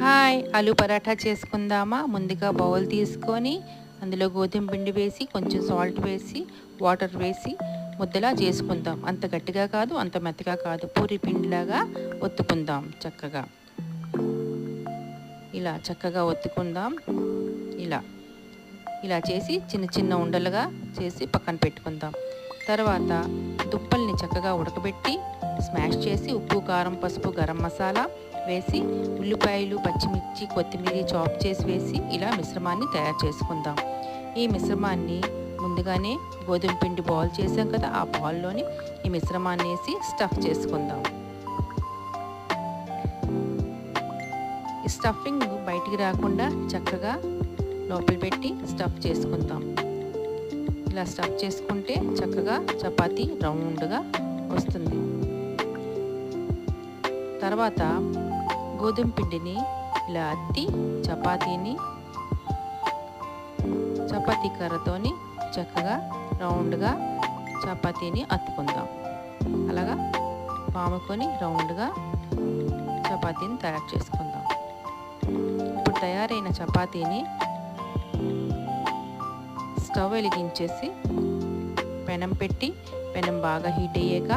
Hi ఆలు పరాఠా చేసుకుందామా? ముందుగా బౌల్ తీసుకొని అందులో గోధుమ పిండి వేసి కొంచెం సాల్ట్ వేసి వాటర్ వేసి ముద్దలా చేసుకుందాం. అంత గట్టిగా కాదు అంత మెత్తగా కాదు. పూరి పిండిలాగా ఒత్తుకుందాం చక్కగా. ఇలా చక్కగా ఒత్తుకుందాం. ఇలా. ఇలా చేసి చిన్న చిన్న ఉండలుగా చేసి పక్కన పెట్టుకుందాం. తర్వాత దుప్పల్ని చక్కగా ఉడకబెట్టి స్మాష్ చేసి ఉప్పు కారం పసుపు గరం మసాలా వేసి ఉల్లిపాయలు పచ్చిమిర్చి కొత్తిమీర చాప్ చేసి వేసి ఇలా మిశ్రమాన్ని తయారు చేసుకుందాం. ఈ మిశ్రమాన్ని ముందుగానే గోధుమ పిండి బాల్ చేసాం కదా ఆ బాల్లోని ఈ మిశ్రమాన్ని వేసి స్టఫ్ చేసుకుందాం. ఈ స్టఫింగ్ బయటికి రాకుండా చక్కగా లోపల పెట్టి స్టఫ్ చేసుకుందాం. ఇలా స్టఫ్ చేసుకుంటే చక్కగా చపాతీ రౌండ్గా వస్తుంది. తర్వాత గోధుమ పిండిని ఇలా అత్తి చపాతీని చపాతీ కర్రతోని చక్కగా రౌండ్గా చపాతీని అత్తుకుందాం. అలాగా పాముకొని రౌండ్గా చపాతీని తయారు చేసుకుందాం. ఇప్పుడు తయారైన చపాతీని స్టవ్ వెలిగించేసి పెనం పెట్టి పెనం బాగా హీట్ అయ్యాక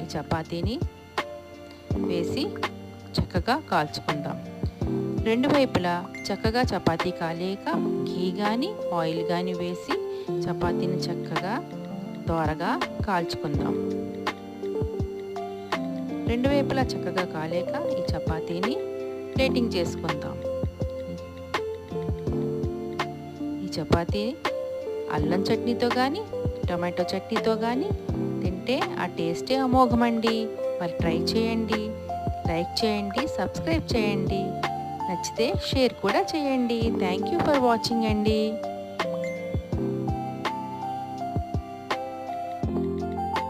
ఈ చపాతీని వేసి చక్కగా కాల్చుకుందాం. రెండు వైపులా చక్కగా చపాతీ కాలేక ఘీ కానీ ఆయిల్ కానీ వేసి చపాతీని చక్కగా దోరగా కాల్చుకుందాం. రెండు వైపులా చక్కగా కాలేక ఈ చపాతీని ప్లేటింగ్ చేసుకుందాం. ఈ చపాతీ అల్లం చట్నీతో కానీ టమాటో చట్నీతో కానీ తింటే ఆ టేస్టే అమోఘమండి. మరి ట్రై చేయండి. లైక్ చేయండి సబ్స్క్రైబ్ చేయండి. నచ్చితే షేర్ కూడా చేయండి. థ్యాంక్ యూ ఫర్ వాచింగ్ అండి.